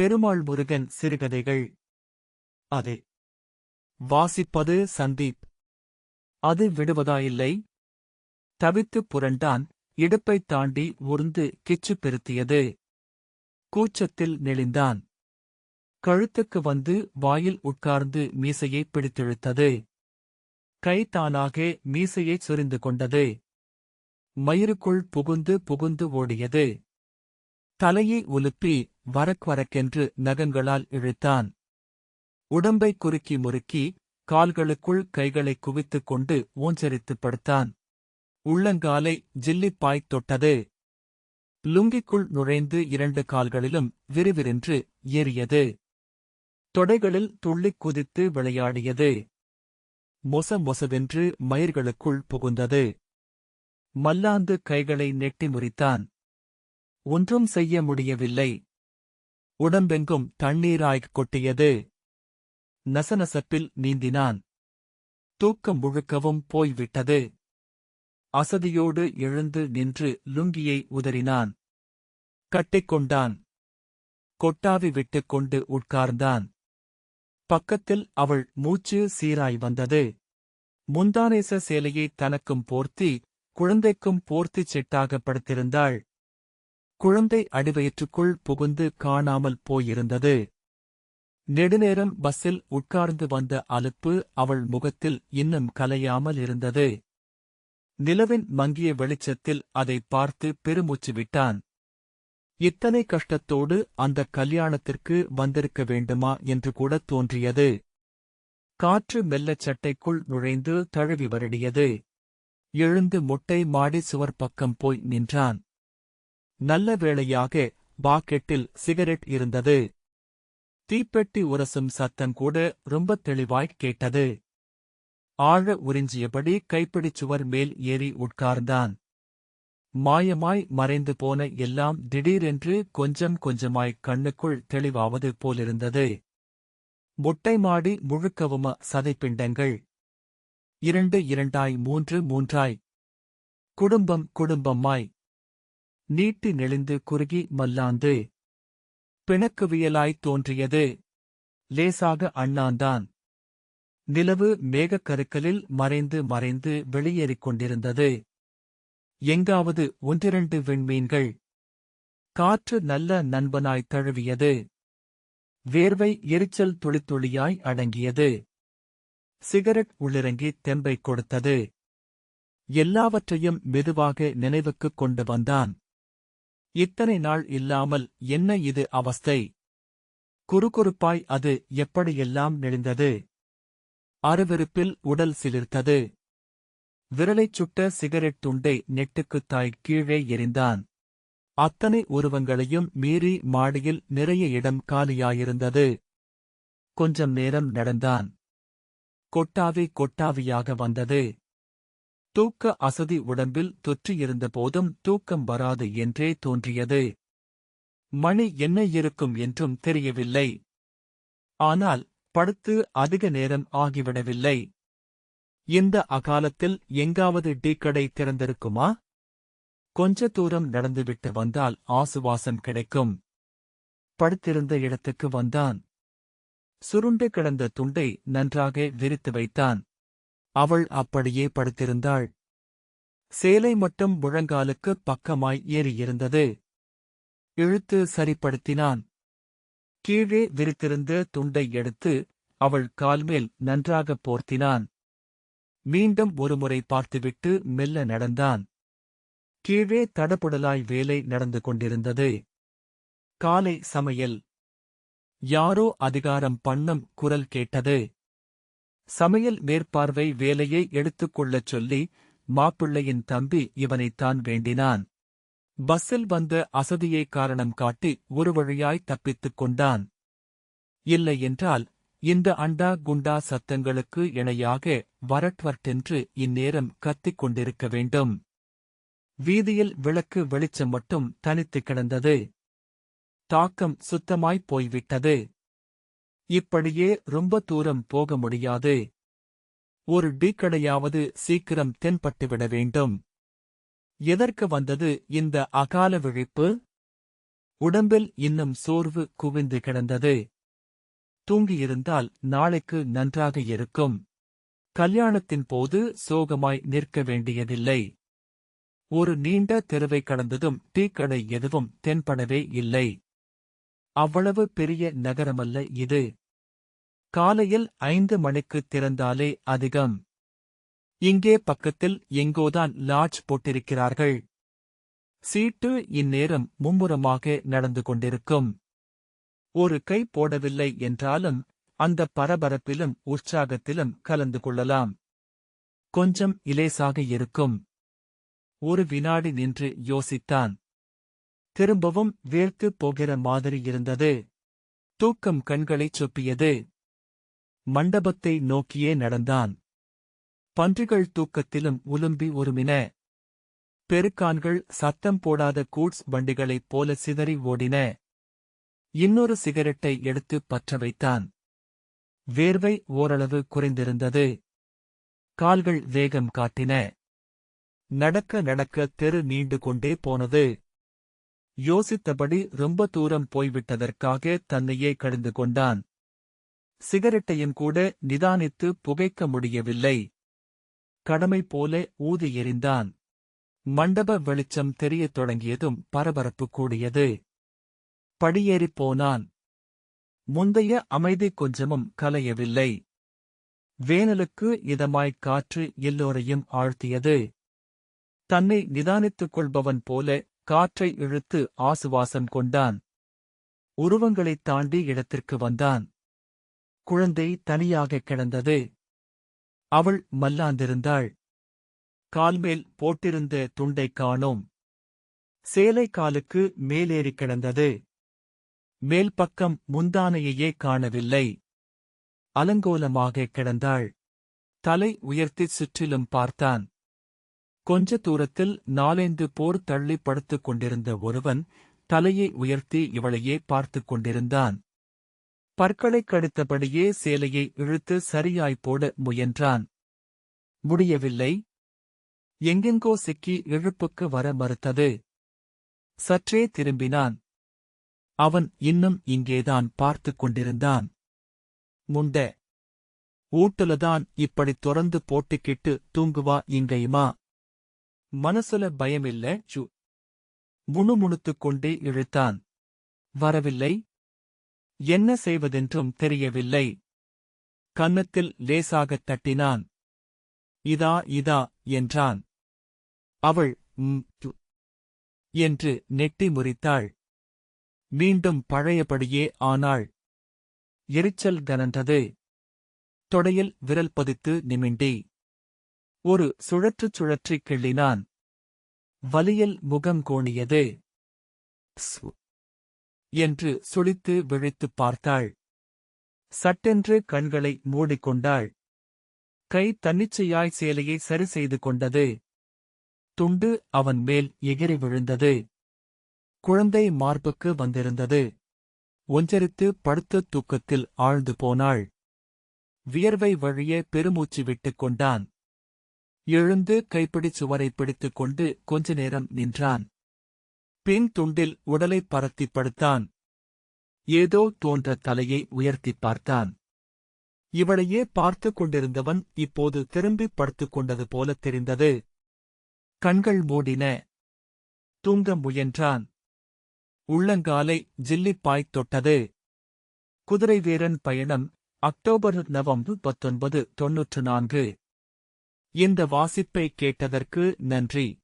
பெருமாள் முருகன் சிறுகதைகள். அது. வாசிப்பது சந்தீப். அது விடுவதாயில்லை. தவித்துப் புரண்டான். இடுப்பைத் தாண்டி உருந்து கிச்சு பெருத்தியது. கூச்சத்தில் நெளிந்தான். கழுத்துக்கு வந்து வாயில் உட்கார்ந்து மீசையைப் பிடித்திழுத்தது. கை தானாக மீசையைச் சொரிந்து கொண்டது. மயிருக்குள் புகுந்து புகுந்து ஓடியது. தலையை உலுப்பி வரக் வரக்கென்று நகங்களால் இழுத்தான். உடம்பை குறுக்கி முறுக்கி கால்களுக்குள் கைகளை குவித்துக் கொண்டு ஊஞ்சரித்து படுத்தான். உள்ளங்காலை ஜில்லிப்பாய்த் தொட்டது. லுங்கிக்குள் நுழைந்து இரண்டு கால்களிலும் விறுவிறென்று ஏறியது. தொடைகளில் துள்ளிக் குதித்து விளையாடியது. மொச மொசவென்று மயிர்களுக்குள் புகுந்தது. மல்லாந்து கைகளை நெட்டி முறித்தான். ஒன்றும் செய்ய முடியவில்லை. உடம்பெங்கும் தண்ணீராய்க் கொட்டியது. நசநசப்பில் நீந்தினான். தூக்கம் முழுக்கவும் போய்விட்டது. அசதியோடு எழுந்து நின்று லுங்கியை உதறினான். கட்டிக்கொண்டான் கொட்டாவி விட்டுக் கொண்டு உட்கார்ந்தான். பக்கத்தில் அவள் மூச்சு சீராய் வந்தது. முந்தானேச சேலையை தனக்கும் போர்த்தி குழந்தைக்கும் போர்த்திச் செட்டாகப் படுத்திருந்தாள். குழந்தை அடிவயிற்றுக்குள் புகுந்து காணாமல் போயிருந்தது. நெடுநேரம் பஸ்ஸில் உட்கார்ந்து வந்த அலுப்பு அவள் முகத்தில் இன்னும் கலையாமல் இருந்தது. நிலவின் மங்கிய வெளிச்சத்தில் அதை பார்த்து பெருமூச்சு விட்டான். இத்தனை கஷ்டத்தோடு அந்த கல்யாணத்திற்கு வந்திருக்க வேண்டுமா என்று கூட தோன்றியது. காற்று மெல்லச் சட்டைக்குள் நுழைந்து தழுவி வருடியது. எழுந்து முட்டை மாடி சுவர் பக்கம் போய் நின்றான். நல்ல வேளையாக பாக்கெட்டில் சிகரெட் இருந்தது. தீப்பெட்டி உரசும் சத்தம் கூட ரொம்ப தெளிவாய்க் கேட்டது. ஆழ உறிஞ்சியபடி கைப்பிடிச் சுவர் மேல் ஏறி உட்கார்ந்தான். மாயமாய் மறைந்து போன எல்லாம் திடீரென்று கொஞ்சம் கொஞ்சமாய் கண்ணுக்குள் தெளிவாவது போலிருந்தது. முட்டை மாடி முழுக்கவும சதைப்பிண்டங்கள். இரண்டு இரண்டாய் மூன்று மூன்றாய். குடும்பம் குடும்பமாய். நீட்டி நெளிந்து குறுகி மல்லாந்து. பிணக்குவியலாய்த் தோன்றியது. லேசாக அண்ணாந்தான். நிலவு மேகக் கருக்கலில் மறைந்து மறைந்து வெளியேறிக் கொண்டிருந்தது. எங்காவது ஒன்றிரண்டு விண்மீன்கள். காற்று நல்ல நண்பனாய் தழுவியது. வேர்வை எரிச்சல் துளித்துளியாய் அடங்கியது. சிகரெட் உள்ளிறங்கி தெம்பை கொடுத்தது. எல்லாவற்றையும் மெதுவாக நினைவுக்குக் கொண்டு வந்தான். இத்தனை நாள் இல்லாமல் என்ன இது அவஸ்தை? குறுகுறுப்பாய் அது எப்படியெல்லாம் நெளிந்தது? அருவருப்பில் உடல் சிலிர்த்தது. விரலைச் சுட்ட சிகரெட் துண்டை நெட்டுக்குத்தாய் கீழே எறிந்தான். அத்தனை உருவங்களையும் மீறி மாடியில் நிறைய இடம் காலியாயிருந்தது. கொஞ்சம் நேரம் நடந்தான். கொட்டாவி கொட்டாவியாக வந்தது. தூக்க அசதி உடம்பில் தொற்றியிருந்த போதும் தூக்கம் வராது என்றே தோன்றியது. மணி என்ன இருக்கும் என்றும் தெரியவில்லை. ஆனால் படுத்து அதிக நேரம் ஆகிவிடவில்லை. இந்த அகாலத்தில் எங்காவது டீக்கடை திறந்திருக்குமா? கொஞ்ச தூரம் நடந்துவிட்டு வந்தால் ஆசுவாசம் கிடைக்கும். படுத்திருந்த இடத்துக்கு வந்தான். சுருண்டு கிடந்த துண்டை நன்றாக விரித்து வைத்தான். அவள் அப்படியே படுத்திருந்தாள். சேலை மட்டும் முழங்காலுக்கு பக்கமாய் ஏறியிருந்தது. இழுத்து சரிப்படுத்தினான். கீழே விரித்திருந்த துண்டை எடுத்து அவள் கால்மேல் நன்றாகப் போர்த்தினான். மீண்டும் ஒருமுறை பார்த்துவிட்டு மெல்ல நடந்தான். கீழே தடபுடலாய் வேலை நடந்து கொண்டிருந்தது. காலை சமையல். யாரோ அதிகாரம் பண்ணும் குரல் கேட்டது. சமையல் மேற்பார்வை வேலையை எடுத்துக்கொள்ளச் சொல்லி மாப்பிள்ளையின் தம்பி இவனைத்தான் வேண்டினான். பஸ்ஸில் வந்த அசதியை காரணம் காட்டி ஒரு வழியாய் தப்பித்துக் கொண்டான். இல்லை என்றால் இந்த அண்டா குண்டா சத்தங்களுக்கு இணையாக வரட்வர்ட்டென்று இந்நேரம் கத்திக் கொண்டிருக்க வேண்டும். வீதியில் விளக்கு வெளிச்சம் மட்டும் தனித்துக் கிடந்தது. தாக்கம் சுத்தமாய்ப் போய்விட்டது. இப்படியே ரொம்ப தூரம் போக முடியாது. ஒரு டீக்கடையாவது சீக்கிரம் தென்பட்டுவிட வேண்டும். எதற்கு வந்தது இந்த அகால விழிப்பு? உடம்பில் இன்னும் சோர்வு குவிந்து கிடந்தது. தூங்கியிருந்தால் நாளைக்கு நன்றாக இருக்கும். கல்யாணத்தின் போது சோகமாய் நிற்க வேண்டியதில்லை. ஒரு நீண்ட தெருவை கடந்ததும் டீக்கடை எதுவும் தென்படவே இல்லை. அவ்வளவு பெரிய நகரமல்ல இது. காலையில் ஐந்து மணிக்கு திறந்தாலே அதிகம். இங்கே பக்கத்தில் எங்கோதான் லாட்ஜ் போட்டிருக்கிறார்கள். சீட்டு இந்நேரம் மும்முரமாக நடந்து கொண்டிருக்கும். ஒரு கை போடவில்லை என்றாலும் அந்த பரபரப்பிலும் உற்சாகத்திலும் கலந்து கொள்ளலாம். கொஞ்சம் இலேசாக இருக்கும். ஒரு வினாடி நின்று யோசித்தான். திரும்பவும் வேர்த்து போகிற மாதிரி இருந்தது. தூக்கம் கண்களைச் சொப்பியது. மண்டபத்தை நோக்கியே நடந்தான். பன்றிகள் தூக்கத்திலும் உலும்பி உருமின. பெருக்கான்கள் சத்தம் போடாத கூட்ஸ் வண்டிகளைப் போல சிதறி ஓடின. இன்னொரு சிகரெட்டை எடுத்து பற்ற வைத்தான். வேர்வை ஓரளவு குறைந்திருந்தது. கால்கள் வேகம் காட்டின. நடக்க நடக்க தெரு நீண்டு கொண்டே போனது. யோசித்தபடி ரொம்ப தூரம் போய்விட்டதற்காக தன்னையே கடிந்து கொண்டான். சிகரெட்டையும் கூட நிதானித்து புகைக்க முடியவில்லை. கடமை போல ஊதி எறிந்தான் மண்டப வெளிச்சம் தெரியத் தொடங்கியதும் பரபரப்பு கூடியது. படியேறிப் போனான். முந்தைய அமைதி கொஞ்சமும் கலையவில்லை. வேனலுக்கு இதமாய்க் காற்று எல்லோரையும் ஆழ்த்தியது. தன்னை நிதானித்துக் கொள்பவன் போல காற்றை இழுத்து ஆசுவாசம் கொண்டான். உருவங்களைத் தாண்டி இடத்திற்கு வந்தான். குழந்தை தனியாக கிடந்தது. அவள் மல்லாந்திருந்தாள். கால்மேல் போட்டிருந்த துண்டைக் காணோம். சேலை காலுக்கு மேலேறி கிடந்தது. மேல் பக்கம் முந்தானையையே காணவில்லை. அலங்கோலமாக கிடந்தாள். தலை உயர்த்திச் சுற்றிலும் பார்த்தான். கொஞ்ச தூரத்தில் நாலைந்து போர் தள்ளி படுத்துக் கொண்டிருந்த ஒருவன் தலையை உயர்த்தி இவளையே பார்த்துக் கொண்டிருந்தான். பற்களைக் கடித்தபடியே சேலையை இழுத்து சரியாய்ப் போட முயன்றான். முடியவில்லை. எங்கெங்கோ சிக்கி இழுப்புக்கு வர மறுத்தது. சற்றே திரும்பினான். அவன் இன்னும் இங்கேதான் பார்த்துக் கொண்டிருந்தான். முண்ட. ஊட்டுலதான் இப்படி தொடர்ந்து போட்டுக்கிட்டு தூங்குவா இங்கேயுமா? மனசுல பயமில்ல சு முணுமுணுத்துக் கொண்டே இழுத்தான். வரவில்லை. என்ன செய்வதென்றும் தெரியவில்லை. கன்னத்தில் லேசாகத் தட்டினான். இதா இதா என்றான். அவள் ம் என்று நெட்டி முறித்தாள். மீண்டும் பழையபடியே ஆனாள். எரிச்சல் கனன்றது தொடையில் விரல் பதித்து நிமிண்டி. ஒரு சுழற்றுச் சுழற்றி கிள்ளினான். வலியில் முகம் கோணியது. சு என்று சுளித்து விழித்துப் பார்த்தாள். சட்டென்று கண்களை மூடிக்கொண்டாள். கை தன்னிச்சையாய் சேலையை சரி செய்து கொண்டது. துண்டு அவன் மேல் எகிரி விழுந்தது. குழந்தை மார்புக்கு வந்திருந்தது. ஒஞ்சரித்து படுத்த தூக்கத்தில் ஆழ்ந்து போனாள். வியர்வை வழிய பெருமூச்சு விட்டுக் கொண்டான். எழுந்து கைப்பிடிச் சுவரை பிடித்துக் கொண்டு கொஞ்ச நேரம் நின்றான். பின் துண்டில் உடலைப் பரத்தி படுத்தான். ஏதோ தோன்ற தலையை உயர்த்திப் பார்த்தான். இவளையே பார்த்துக் கொண்டிருந்தவன் இப்போது திரும்பிப் படுத்துக் கொண்டது போலத் தெரிந்தது. கண்கள் மூடின. தூங்க முயன்றான். உள்ளங்காலை ஜில்லிப்பாய்த் தொட்டது. குதிரை வீரன் பயணம் அக்டோபர் நவம்பர் பத்தொன்பது தொன்னூற்று நான்கு. இந்த வாசிப்பை கேட்டதற்கு நன்றி.